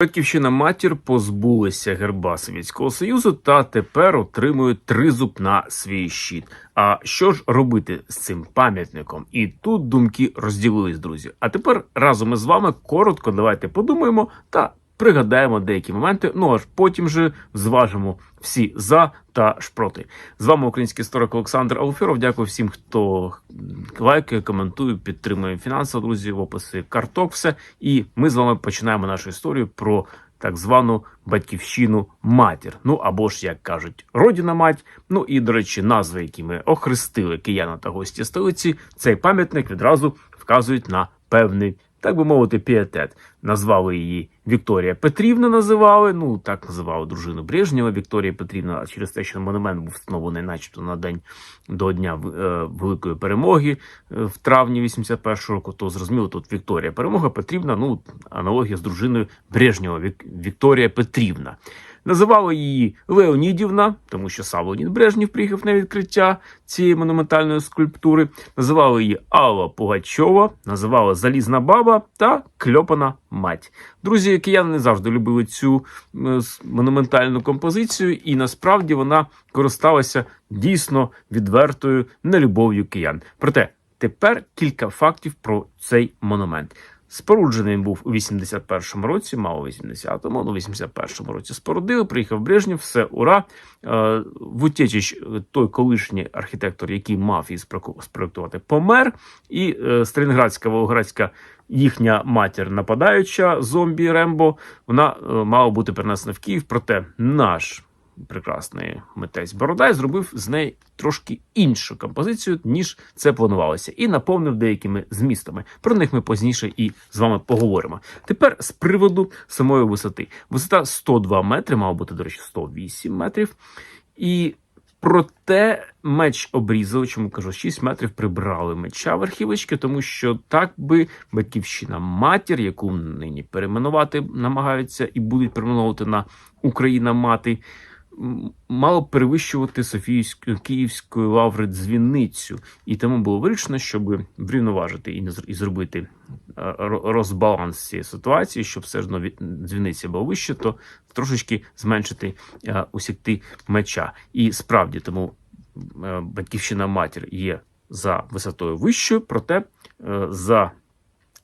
Батьківщина матір позбулася герба Совєтського Союзу та тепер отримує тризуб на свій щит. А що ж робити з цим пам'ятником? І тут думки розділились, друзі. А тепер разом із вами коротко давайте подумаємо та пригадаємо деякі моменти. Ну аж потім же зважимо всі за та ж проти. З вами український історик Олександр Алферов. Дякую всім, хто лайкає, коментує, підтримує фінансово, друзі, в описі карток. Все. І ми з вами починаємо нашу історію про так звану батьківщину матір. Ну або ж, як кажуть, родина мать. Ну і, до речі, назви, які ми охрестили кияна та гості столиці, цей пам'ятник відразу вказують на певний. Так би мовити, піетет. Назвали її Вікторія Петрівна, називали. Ну так називали дружину Брежнєва Вікторія Петрівна, а через те, що монумент був встановлений, начебто, на день до дня е, Великої перемоги е, в травні 81-го року, то зрозуміло, тут Вікторія Перемога Петрівна, ну аналогія з дружиною Брежнєва Вікторія Петрівна. Називали її Леонідівна, тому що сам Леонід Брежнєв приїхав на відкриття цієї монументальної скульптури. Називали її Алла Пугачова, називали Залізна баба та Кльопана мать. Друзі, кияни не завжди любили цю монументальну композицію, і насправді вона користалася дійсно відвертою нелюбов'ю киян. Проте тепер кілька фактів про цей монумент. Споруджений він був у 81-му році, мало 80-му, ну 81-му році спорудили, приїхав Брежнєв, все, ура. Е, Вутєчич, той колишній архітектор, який мав її спроектувати, помер. І е, Сталінградська, Волгоградська їхня матір нападаюча, зомбі Рембо, вона е, мала бути перенесена в Київ, проте наш прекрасний митець Бородай зробив з неї трошки іншу композицію, ніж це планувалося, і наповнив деякими змістами. Про них ми пізніше і з вами поговоримо. Тепер з приводу самої висоти. Висота 102 метри, мала бути, до речі, 108 метрів. І проте меч обрізали, чому кажу, 6 метрів прибрали меча верхівочки, тому що так би батьківщина матір, яку нині перейменувати намагаються і будуть перейменовувати на Україна мати, мало перевищувати Софійську Київську лаври дзвіницю, і тому було вирішено, щоб врівноважити і і зробити е, розбаланс цієї ситуації, щоб все ж дзвіниця була вище, то трошечки зменшити е, усікти меча. І справді тому е, батьківщина матір є за висотою вищою, проте за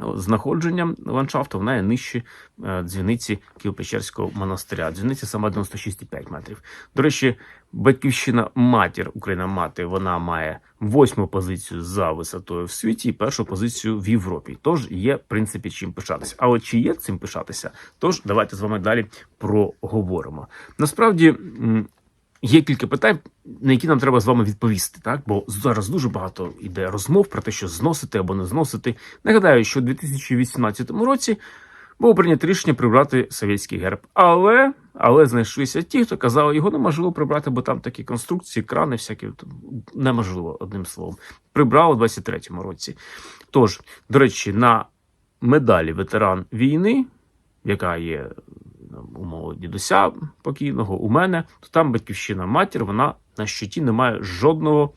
знаходженням ландшафту вона є нижче е, дзвіниці Києво-Печерського монастиря. Дзвіниця сама 96,5 метрів. До речі, батьківщина матір, Україна мати, вона має восьму позицію за висотою в світі і першу позицію в Європі. Тож є, в принципі, чим пишатися. А от чи є цим пишатися? Тож давайте з вами далі проговоримо. Насправді. Є кілька питань, на які нам треба з вами відповісти, так бо зараз дуже багато йде розмов про те, що зносити або не зносити. Нагадаю, що у 2018 році було прийнято рішення прибрати совєтський герб, але але знайшлися ті, хто казали, його неможливо прибрати, бо там такі конструкції, крани, всякі неможливо одним словом. Прибрали у 23-му році. Тож, до речі, на медалі ветеран війни, яка є у мого дідуся покійного, у мене, то там батьківщина матір, вона на щиті не має жодного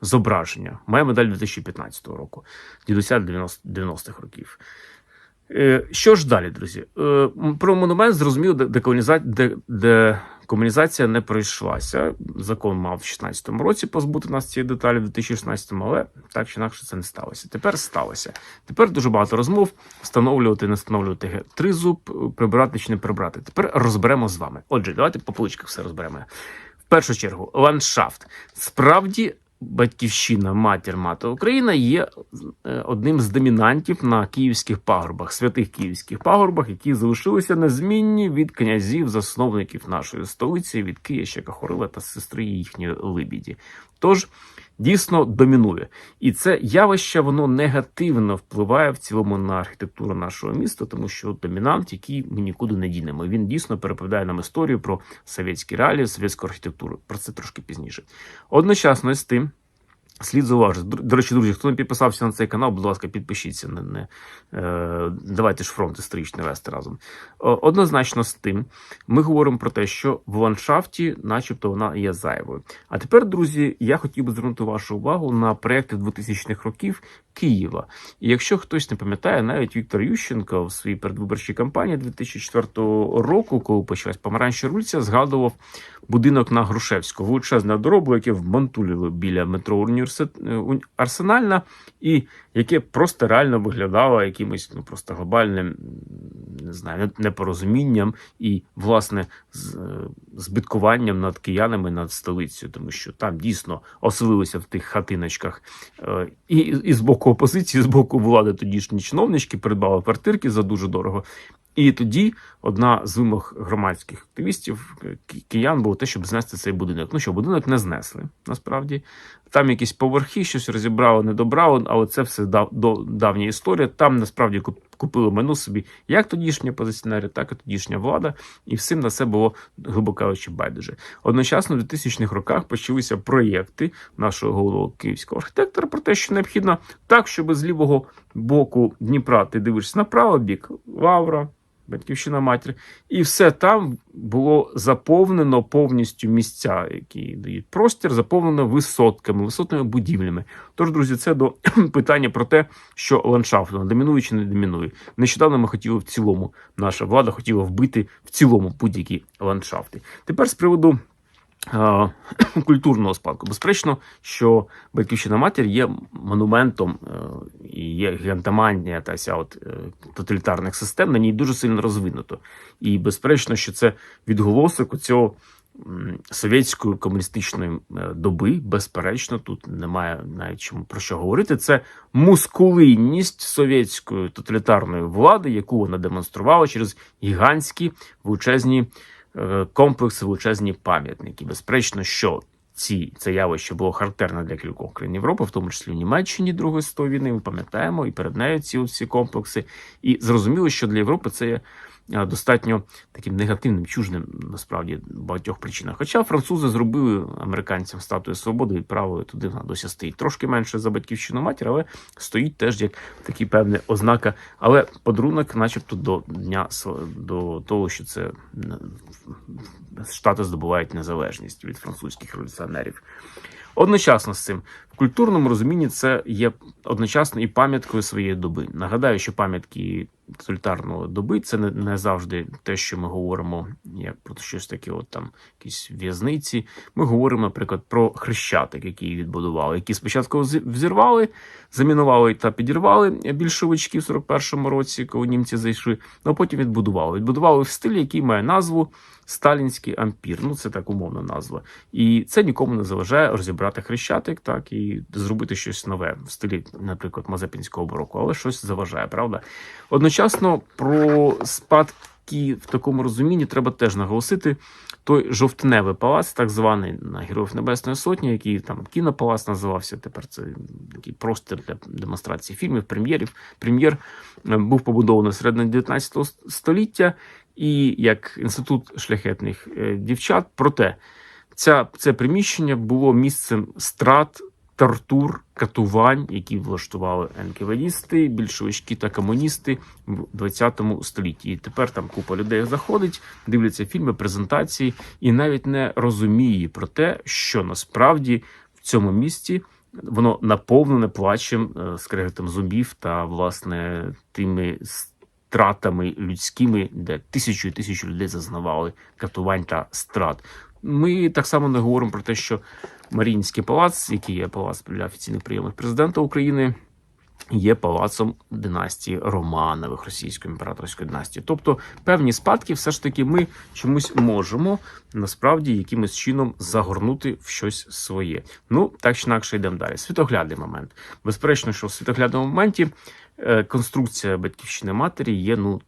зображення. Моя медаль 2015 року, дідуся 90 90-х років. Е, Що ж далі, друзі? Е, Про монумент зрозуміло, де- деколоніза- де- декомунізація не пройшлася. Закон мав в 16-му році позбути нас цієї деталі в 2016-му, але так чи інакше це не сталося. Тепер сталося. Тепер дуже багато розмов встановлювати, не встановлювати тризуб, прибирати чи не прибрати. Тепер розберемо з вами. Отже, давайте по поличках все розберемо. В першу чергу, ландшафт. Справді, батьківщина, матір, мати Україна є е, одним з домінантів на київських пагорбах, святих київських пагорбах, які залишилися незмінні від князів, засновників нашої столиці, від Київщика Хорила та сестри їхньої Либіді. Тож дійсно домінує. І це явище воно негативно впливає в цілому на архітектуру нашого міста, тому що домінант, який ми нікуди не дінемо. Він дійсно переповідає нам історію про совєтські реалії, совєтську архітектуру. Про це трошки пізніше. Одночасно з тим. Слід зауважити. До- речі, друзі, хто не підписався на цей канал, будь ласка, підпишіться. Не, не, е, давайте ж фронт історичний вести разом. Однозначно з тим, ми говоримо про те, що в ландшафті, начебто, вона є зайвою. А тепер, друзі, я хотів би звернути вашу увагу на проекти 2000-х років Києва. І якщо хтось не пам'ятає, навіть Віктор Ющенко в своїй передвиборчій кампанії 2004 року, коли почалась помаранча рульця, згадував будинок на Грушевську, величезне доробу, яке вмантулили біля метро університ... Арсенальна, і яке просто реально виглядало якимось ну просто глобальним не знаю, непорозумінням і власне е, збиткуванням над киянами над столицею, тому що там дійсно оселилися в тих хатиночках е, і, і з боку опозиції, і з боку влади тодішні чиновнички придбали квартирки за дуже дорого. І тоді одна з вимог громадських активістів е, киян було те, щоб знести цей будинок. Ну що, будинок не знесли насправді. Там якісь поверхи, щось розібрали, не добрали, але це все дав, до, давня історія. Там насправді купили мену собі як тодішні опозиціонери, так і тодішня влада, і всім на це було глибоко кажучи, байдуже. Одночасно в 2000-х роках почалися проєкти нашого головного київського архітектора про те, що необхідно так, щоб з лівого боку Дніпра ти дивишся на правий бік Лавра, Батьківщина матір, і все там було заповнено повністю місця, які дають простір, заповнено висотками, висотними будівлями. Тож, друзі, це до питання про те, що ландшафт домінує чи не домінує. Нещодавно ми хотіли в цілому, наша влада хотіла вбити в цілому будь-які ландшафти. Тепер з приводу. Культурного спадку. Безперечно, що батьківщина матір є монументом е, і є гігантоманія та ся от е, тоталітарних систем, на ній дуже сильно розвинуто. І безперечно, що це відголосок цього совєтської комуністичної е, доби. Безперечно, тут немає навіть чому про що говорити. Це мускулинність совєтської тоталітарної влади, яку вона демонструвала через гігантські величезні е, комплекси, величезні пам'ятники. Безперечно, що ці це явище було характерне для кількох країн Європи, в тому числі в Німеччині Другої світової війни. Ми пам'ятаємо і перед нею ці всі комплекси. І зрозуміло, що для Європи це є достатньо таким негативним, чужним насправді багатьох причинах. Хоча французи зробили американцям статую свободи, відправили туди вона досі стоїть трошки менше за батьківщину матір, але стоїть теж як такі певні ознака. Але подарунок, начебто, до дня до того, що це штати здобувають незалежність від французьких революціонерів. Одночасно з цим культурному розумінні це є одночасно і пам'яткою своєї доби. Нагадаю, що пам'ятки тоталітарної доби це не, не завжди те, що ми говоримо, як про щось таке, от там якісь в'язниці. Ми говоримо, наприклад, про хрещатик, який відбудували, які спочатку взірвали, замінували та підірвали більшовички в 41-му році, коли німці зайшли, ну а потім відбудували. Відбудували в стилі, який має назву Сталінський ампір. Ну, це так умовна назва. І це нікому не заважає розібрати хрещатик, так і зробити щось нове в стилі, наприклад, Мазепінського бароку, але щось заважає, правда? Одночасно про спадки в такому розумінні треба теж наголосити. Той жовтневий палац, так званий на Героїв Небесної Сотні, який там кінопалац називався. Тепер це такий простір для демонстрації фільмів, прем'єрів. Прем'єр е, був побудований середини 19 століття і як інститут шляхетних е, дівчат. Проте ця, це приміщення було місцем страт, тортур, катувань, які влаштували НКВДісти, більшовички та комуністи в 20 столітті. І тепер там купа людей заходить, дивляться фільми, презентації і навіть не розуміє про те, що насправді в цьому місті. Воно наповнене плачем, е, скреготом зубів та власне тими стратами людськими, де тисячу і тисячу людей зазнавали катувань та страт. Ми так само не говоримо про те, що Маріїнський палац, який є палац для офіційних прийомів президента України, є палацом династії Романових російської імператорської династії. Тобто певні спадки, все ж таки, ми чомусь можемо насправді якимось чином загорнути в щось своє. Ну так чи інакше йдемо далі. Світоглядний момент. Безперечно, що в світоглядному моменті. Е, Конструкція батьківщини матері є ну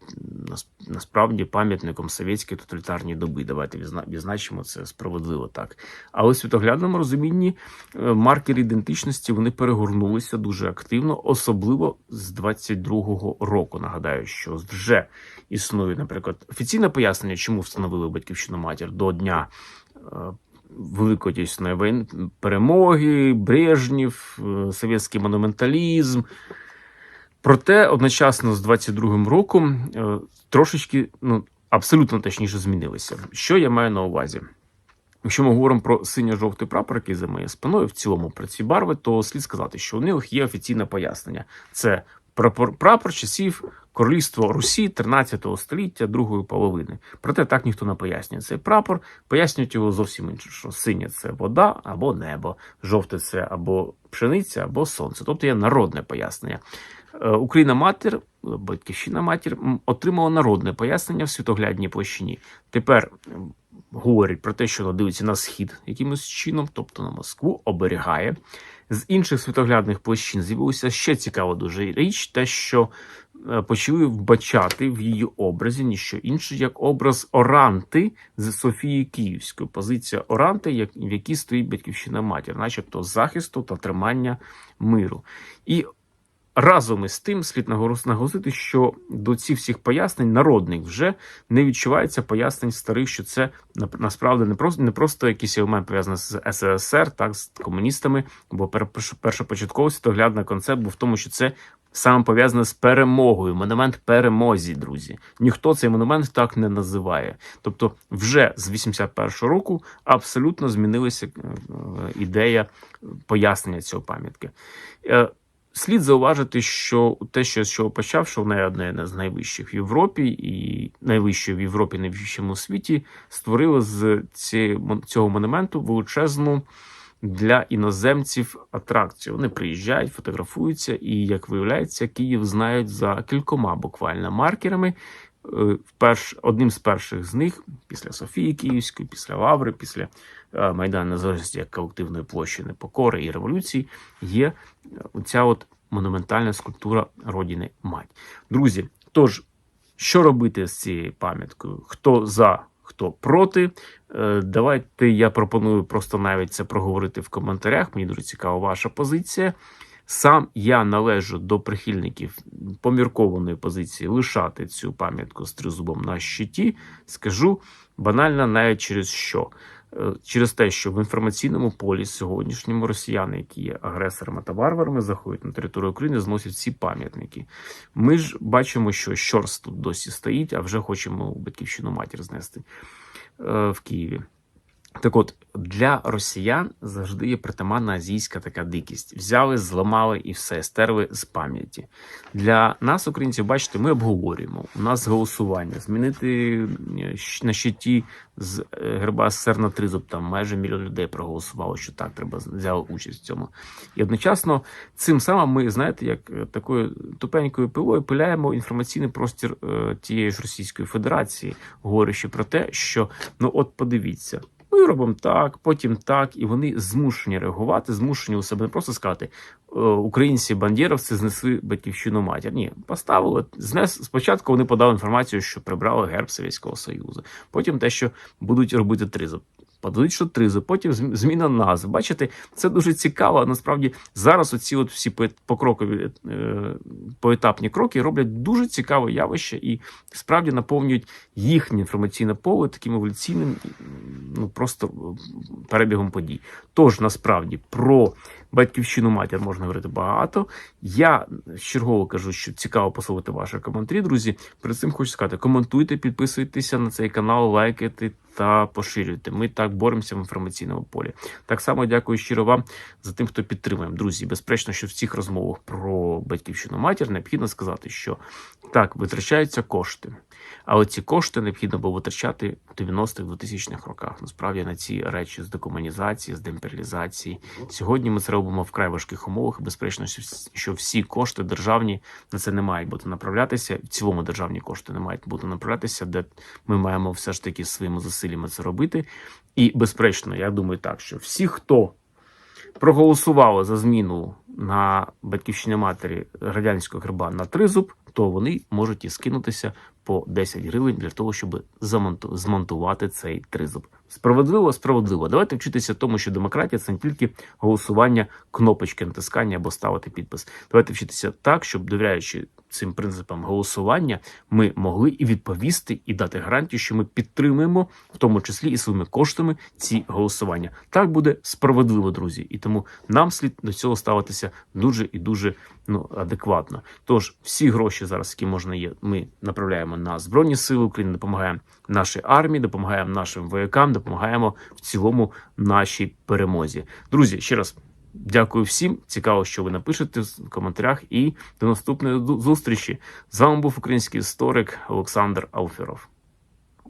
насправді пам'ятником совєтської тоталітарної доби. Давайте відзначимо це справедливо так. Але в світоглядному розумінні е, маркери ідентичності вони перегорнулися дуже активно, особливо з 22-го року. Нагадаю, що вже існує, наприклад, офіційне пояснення, чому встановили батьківщину матір до дня. е, Великої Отечественної війни, перемоги, Брежнєв, е, совєтський монументалізм. Проте одночасно з 22-м роком е, трошечки, ну абсолютно точніше, змінилися. Що я маю на увазі? Якщо ми говоримо про синьо-жовтий прапор, який за моєю спиною, в цілому про ці барви, то слід сказати, що у них є офіційне пояснення. Це прапор, прапор часів королівства Русі 13 століття другої половини. Проте так ніхто не пояснює цей прапор. Пояснюють його зовсім інше, що синє це вода або небо, жовте це або пшениця, або сонце. Тобто є народне пояснення. Е, Україна матір, батьківщина матір отримала народне пояснення в світоглядній площині. Тепер м, говорить про те, що вона дивиться на схід якимось чином, тобто на Москву, оберігає. З інших світоглядних площин з'явилася ще цікава дуже річ, те, що е, почали вбачати в її образі ніщо інше, як образ Оранти з Софії Київської. Позиція Оранти, в якій стоїть батьківщина матір, начебто захисту та тримання миру. І Разом із тим слід наголосити, що до цих всіх пояснень народних вже не відчувається пояснень старих, що це на- насправді не просто не просто якийсь елемент пов'язаний з СРСР, так з комуністами, бо пер- перш- першопочатково світоглядний концепт був в тому, що це саме пов'язане з перемогою. Монумент перемозі, друзі. Ніхто цей монумент так не називає. Тобто, вже з 81-го року абсолютно змінилася е, е, ідея пояснення цього пам'ятки. Слід зауважити, що те, що з чого почав, що вона одне з найвищих в Європі і найвищою в Європі, найвищому світі, створило з цього монументу величезну для іноземців атракцію. Вони приїжджають, фотографуються, і як виявляється, Київ знають за кількома буквально маркерами. Е, Перш, одним з перших з них, після Софії Київської, після Лаври, після е, Майдану Незалежності як колективної площі непокори і революції, є оця от монументальна скульптура Родини Мать. Друзі, тож, що робити з цією пам'яткою? Хто за, хто проти? Е, Давайте я пропоную просто навіть це проговорити в коментарях. Мені дуже цікава ваша позиція. Сам я належу до прихильників поміркованої позиції лишати цю пам'ятку з тризубом на щиті. Скажу банально навіть через що. Е, Через те, що в інформаційному полі сьогоднішньому росіяни, які є агресорами та варварами, заходять на територію України, зносять ці пам'ятники. Ми ж бачимо, що Щорс тут досі стоїть, а вже хочемо батьківщину матір знести е, в Києві. Так от, для росіян завжди є притаманна азійська така дикість. Взяли, зламали і все, стерли з пам'яті. Для нас, українців, бачите, ми обговорюємо. У нас голосування. Змінити е, на щиті з е, герба СССР на тризуб, там майже мільйон людей проголосувало, що так, треба взяли участь в цьому. І одночасно цим самим ми, знаєте, як е, такою тупенькою пилою пиляємо інформаційний простір тієї ж Російської Федерації, говорячи про те, що ну от подивіться. Ми робимо так, потім так, і вони змушені реагувати, змушені у себе не просто сказати е, українці бандєровці знесли батьківщину матір. Ні, поставили знес. Спочатку вони подали інформацію, що прибрали герб Совєтського Союзу. Потім те, що будуть робити тризуб. Подають, що тризуб, потім зміна назв. Бачите, це дуже цікаво. Насправді зараз оці от всі по- покрокові е, поетапні кроки роблять дуже цікаве явище і справді наповнюють їхнє інформаційне поле таким еволюційним, ну просто перебігом подій. Тож насправді про батьківщину матір можна говорити багато. Я чергово кажу, що цікаво послухати ваші коментарі, друзі. Перед цим хочу сказати: коментуйте, підписуйтеся на цей канал, лайкайте та поширюйте. Ми так боремося в інформаційному полі. Так само дякую щиро вам за тим, хто підтримує. Друзі, безперечно, що в цих розмовах про батьківщину матір необхідно сказати, що так витрачаються кошти. Але ці кошти необхідно було витрачати в 90-х 2000-х роках. Насправді на ці речі з декомунізації, з демперіалізації. Сьогодні ми це робимо в край важких умовах. Безперечно, що всі- кошти державні на це не мають бути направлятися. В цілому державні кошти не мають бути направлятися, де ми маємо все ж таки своїми зусиллями це робити. І безперечно, я думаю так, що всі, хто проголосували за зміну на батьківщині матері радянського герба на тризуб, то вони можуть і скинутися по 10 гривень для того, щоб змонтувати цей тризуб. Справедливо, справедливо. Давайте вчитися тому, що демократія це не тільки голосування, кнопочки натискання або ставити підпис. Давайте вчитися так, щоб довіряючи цим принципам голосування, ми могли і відповісти, і дати гарантію, що ми підтримуємо, в тому числі і своїми коштами, ці голосування. Так буде справедливо, друзі. І тому нам слід до цього ставитися дуже і дуже ну адекватно. Тож всі гроші зараз, які можна є, ми направляємо на збройні сили України, допомагаємо нашій армії, допомагаємо нашим воякам, допомагаємо в цілому нашій перемозі. Друзі, ще раз. Дякую всім. Цікаво, що ви напишете в коментарях. І до наступної зустрічі. З вами був український історик Олександр Алферов.